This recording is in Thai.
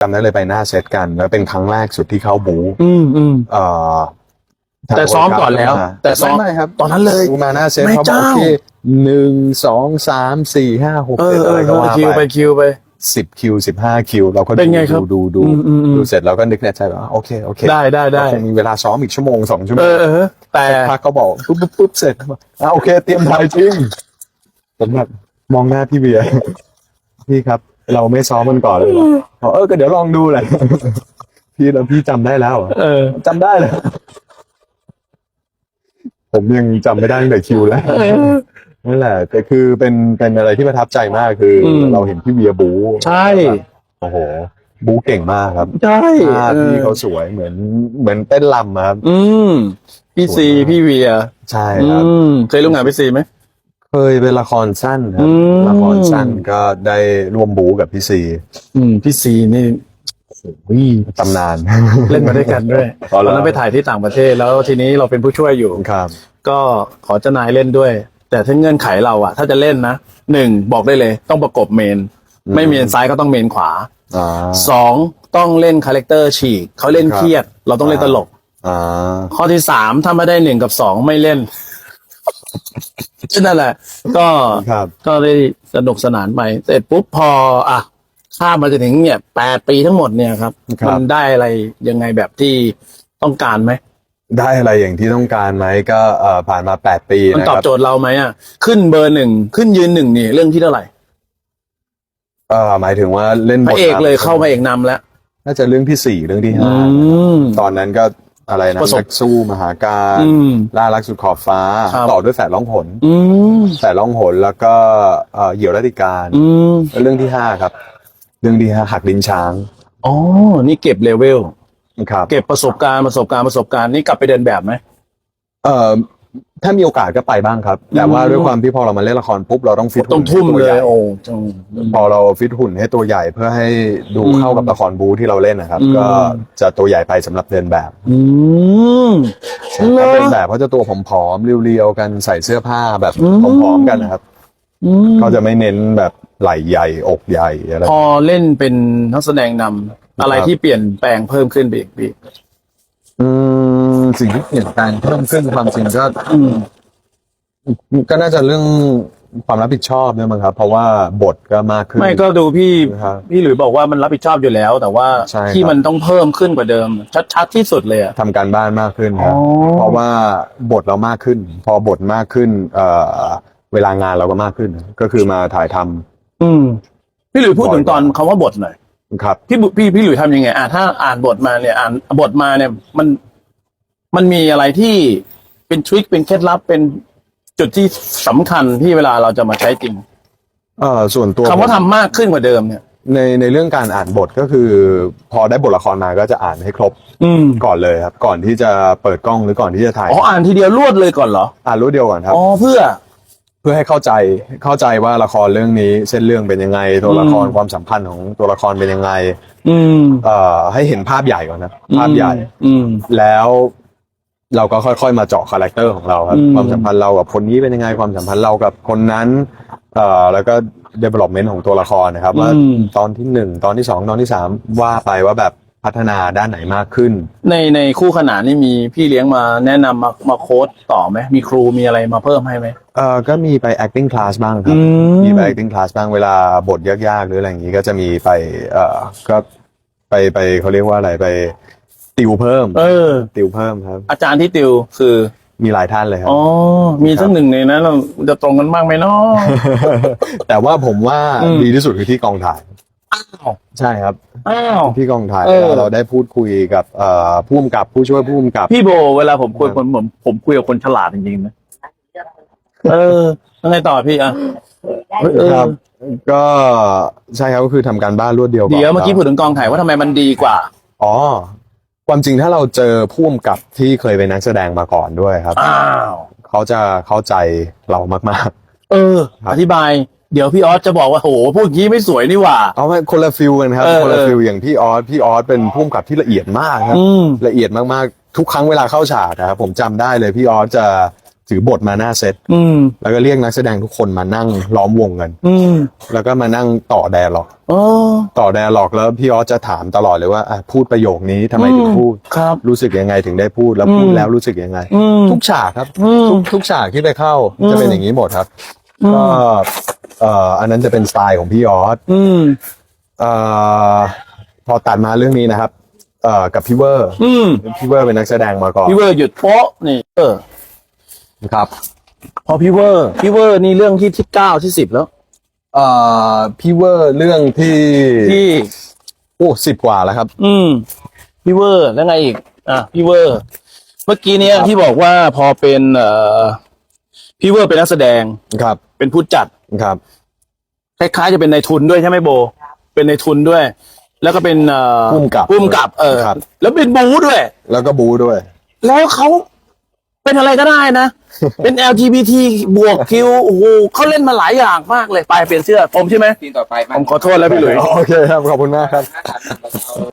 จำได้เลยไปหน้าเซตกัน แล้วเป็นครั้งแรกสุดที่เข้าบูอืมอืม เอ่อแต่ซ้อมก่อนแล้วแต่แต่ซ้ซ้ออมมไม่ครับตอนนั้นเลยมาหน้าเซตแม่เขาบอกเจ้า โอเคหนึ่งสองสามสี่ห้าหกเอเจ็อดเออะไรอก็ไปว่าคิวไปไปคิวไป สิบคิวสิบห้าคิวเราก็เป็นไงครับดูดูอืมอืมอืม ดูเสร็จเราก็นึกในใจว่าโอเคโอเคได้ได้ได้เราคงมีเวลาซ้อมอีกชั่วโมงสองชั่วโมเอง อเออแต่ พักเขาบอกปุ๊บปุ๊บปุ๊บเสร็จอะโอเค เตรียมถ่ายจริงผมแบบมองหน้าพี่เบียร์ พี่ครับ เราไม่ซ้อมมันก่อนเลยเหรอบอกเออก็เดี๋ยวลองดูแหละ พี่แล้วพี่จำได้แล้วเหรอเออ จำได้เลย ผมยังจำไม่ได้ตั้งแต่คิวแล้ว นั่นแหละแต่คือเป็นเป็นอะไรที่ประทับใจมากคืออม เราเห็นพี่เบียร์บูใช่ โอ้โห บูเก่งมากครับใช่ภาพที่เขาสวยเหมือนเหมือนเต้นลำอะครับ อืมพี่ซี พี่เวีย ใช่อืครับมเคยร่วมงานพี่ซีไหม เคยเป็นละครสั้นครัอืบมละครสั้นก็ได้ร่วมบูกับพี่ซีอืมพี่ซีนี่โอ้โหตำนาน เล่นมาด้วยกันด้วยอ๋อตเหรอ อนนั้นไปถ่ายที่ต่างประเทศแล้วทีนี้เราเป็นผู้ช่วยอยู่ ครับก็ขอเจ้านายเล่นด้วย แต่ถ้าเงื่อนไขเราอะถ้าจะเล่นนะหนึ่งบอกได้เลยต้องประกบเมนอืมไม่เมนซ้ายก็ต้องเมนขวาอ่า สองต้องเล่นคาแรคเตอร์ฉีกเขาเล่นครับ เครียด เราต้องเล่นตลก อ่าข้อที่สามถ้าไม่ได้หนึ่งกับสองไม่เล่น นั่นแหละ ก็ครับ ก็ได้สนุกสนานไปเสร็จปุ๊บพอ อะข้ามมาจะถึงเนี่ยแปดปีทั้งหมดเนี่ยครับครับ มันได้อะไรยังไงแบบที่ต้องการไหมได้อะไรอย่างที่ต้องการไหมก็เอ่อผ่านมาแปดปีมันนะตคอบรับโจทย์เราไหมอะขึ้นเบอร์หนึ่งขึ้นยืนหนึ่งนี่เรื่องที่เท่าไหร่เอ่อหมายถึงว่าเล่นพบระทเอกเลยนำเข้าพระเอกนำแล้วน่าจะเรื่องที่สี่เรื่องที่อืห้ามตอนนั้นก็ อะไรนะประสบนักสู้มหาการอืมล่ารักสุดขอบฟ้า ครับ ต่อด้วยแฝดร้องผลอืมแฝดร้องผลแล้วก็เอ่อเหยี่ยวรัติการอืมแล้วเรื่องที่ห้าครับ เรื่องที่ห้าหักลิ้นช้างอ๋อนี่เก็บเลเวล ครับ เก็บประสบการณ์ประสบการณ์ประสบการณ์นี่กลับไปเดินแบบไหม เอ่อ ถ้ามีโอกาสก็ไปบ้างครับ แต่ว่าอืมด้วยความที่พอเรามาเล่นละครปุ๊บเราต้องฟิตต้องทุ่มหุ่นเลให้ตัวยใหญ่โอ้จังพอเราฟิตหุ่นให้ตัวใหญ่เพื่อให้ดูอืมเข้ากับละครบูที่เราเล่นนะครับอืมก็จะตัวใหญ่ไปสำหรับเดินแบบอืมเหรอถ้าเป็นแบบเขาจะตัวผอมๆเรียวๆกันใส่เสื้อผ้าแบบอืมผอมๆกันนะครับอืมเขาจะไม่เน้นแบบไหล่ใหญ่อกใหญ่อะไรพอเล่นเป็นนักแสดงนำอะไรครับที่เปลี่ยนแปลงเพิ่มขึ้นไปอีกพี่อืม สิ่งที่เปลี่ยนแปลงเพิ่มขึ้นความจริงก็อืมก็น่าจะเรื่องความรับผิดชอบเนี่ยมั้งครับ เพราะว่าบทก็มากขึ้น ไม่ก็ดูพี่ครับพี่หลุยบอกว่ามันรับผิดชอบอยู่แล้ว แต่ว่าใช่ครับที่มันต้องเพิ่มขึ้นกว่าเดิม ชัดๆที่สุดเลยอะทำการบ้านมากขึ้นครับอ๋อเพราะว่าบทเรามากขึ้น พอบทมากขึ้น เอ่อ เวลางานเราก็มากขึ้น ก็คือมาถ่ายทำอืม พี่หลุยพูดถึงตอนคำว่าบทหน่อยครับพี่บุพี่พี่หลุยทำยังไงอะถ้าอ่านบทมาเนี่ย อ่านบทมาเนี่ย มัน มันมีอะไรที่เป็นทริคเป็นเคล็ดลับเป็นจุดที่สำคัญที่เวลาเราจะมาใช้จริงเอ่อส่วนตัวคำว่าผมทำมากขึ้นกว่าเดิมเนี่ย ในในเรื่องการอ่านบทก็คือ พอได้บทละครมาก็จะอ่านให้ครบอืมก่อนเลยครับ ก่อนที่จะเปิดกล้องหรือก่อนที่จะถ่ายอ๋ออ่านทีเดียวรวดเลยก่อนเหรออ่านรู้เดียวก่อนครับ อ๋อเพื่อ เพื่อให้เข้าใจเข้าใจว่าละครเรื่องนี้เส้นเรื่องเป็นยังไง ตัวละครความสัมพันธ์ของตัวละครเป็นยังไงอืมเอ่อให้เห็นภาพใหญ่ก่อนนะภาพใหญ่ อืม แล้ว เราก็ค่อยๆมาเจาะคาแรคเตอร์ของเราครับ อืม ความสัมพันธ์เรากับคนนี้เป็นยังไงความสัมพันธ์เรากับคนนั้นเอ่อแล้วก็ development ของตัวละครนะครับว่าอืม ตอนที่หนึ่งตอนที่สองตอนที่สามว่าไปว่าแบบพัฒนาด้านไหนมากขึ้น ในในคู่ขนานนี่มีพี่เลี้ยงมาแนะนำมามาโค้ดต่อไหมมีครูมีอะไรมาเพิ่มให้ไหม เอ่อก็มีไป acting class บ้างครับอืม มีไป acting class บ้างเวลาบทยากๆ หรืออะไรอย่างนี้ก็จะมีไปเอ่อก็ไปไปเขาเรียกว่าอะไรไป ติวเพิ่มเออ ติวเพิ่มครับ อาจารย์ที่ติวคือ มีหลายท่านเลยครับ อ๋อ มีสักหนึ่งในนั้นเราจะตรงกันบ้างไหมเนาะ แต่ว่าผมว่าอืม ดีที่สุดคือที่กองถ่ายอ้าวใช่ครับ อ้าว ที่กองถ่ายเออเวลาเราได้พูดคุยกับเอ่อผู้กำกับผู้ช่วยผู้กำกับ พี่โบเวลาผมคุยครับผมผมผมคุยกับคนฉลาดจริงๆนะเออยังไงต่อพี่อะ เออ ครับ ก็ใช่ครับก็คือทำการบ้านรวดเดียวเดี๋ยวบเมื่อกี้พูดถึงกองถ่ายว่าทำไมมันดีกว่า อ๋อ ความจริงถ้าเราเจอผู้กำกับที่เคยเป็นนักแสดงมาก่อนด้วยครับ อ้าว เขาจะเข้าใจเรามาก เออ ครับ อธิบาย เดี๋ยวพี่ออสจะบอกว่าโหพูดอย่างนี้ไม่สวยนี่หว่า ๆ เอาไม่คนละฟิลกันครับเออ คนละเออฟิลอย่างพี่ออสพี่ออสเป็นผู้กำกับที่ละเอียดมากครับ อืม ละเอียดมากๆ ทุกครั้งเวลาเข้าฉากนะครับผมจำได้เลยพี่ออสจะ ถือบทมาหน้าเซตอืมแล้วก็เรียกนักแสดงทุกคนมานั่งล้อมวงกัน อืมแล้วก็มานั่งต่อแดร์ล็อกอ๋อ ต่อแดร์ล็อกแล้วพี่ออสจะถามตลอดเลยว่าอะพูดประโยคนี้ทำไมถึงพูด ครับ รู้สึกยังไงถึงได้พูดแล้วพูดแล้วรู้สึกยังไง อืม ทุกฉากครับอืมทุกทุกฉากที่ไปเข้าจะเป็นอย่างนี้หมดครับก็เอ่ออันนั้นจะเป็นสไตล์ของพี่ออสอืมเอ่อพอตัดมาเรื่องนี้นะครับเอ่อกับพี่เวอร์อืมพี่เวอร์เป็นนักแสดงมาก่อน พี่เวอร์หยุดโป๊ะนี่เออ ครับพอพี่เวอร์พี่เวอร์นี่เรื่องที่ที่เก้าที่สิบแล้ว เอ่อพี่เวอร์เรื่องที่ที่ โอ้สิบกว่าแล้วครับ อืมพี่เวอร์แล้วไงอีก อะพี่เวอร์ เมื่อกี้เนี้ยที่บอกว่าพอเป็น เอ่อพี่เวอร์เป็นนักแสดงครับเป็นผู้จัดครับ คล้ายๆจะเป็นในายทุนด้วยใช่ไหมโบ เป็นในายทุนด้วย แล้วก็เป็นเอ่อพุ่มกับพุ่มกับ เออครับ แล้วเป็นบูด้วย แล้วก็บูด้วย แล้วเขาเป็นอะไรก็ได้นะ เป็น LGBT บวกคิวโอ้โหเขาเล่นมาหลายอย่างมากเลย ไปเปลี่ยนเสื้อผมใช่ไหม ทีมต่อไปผมขอโทษแล้วพี่หลุย โอเคครับ ขอบคุณมากครับเรา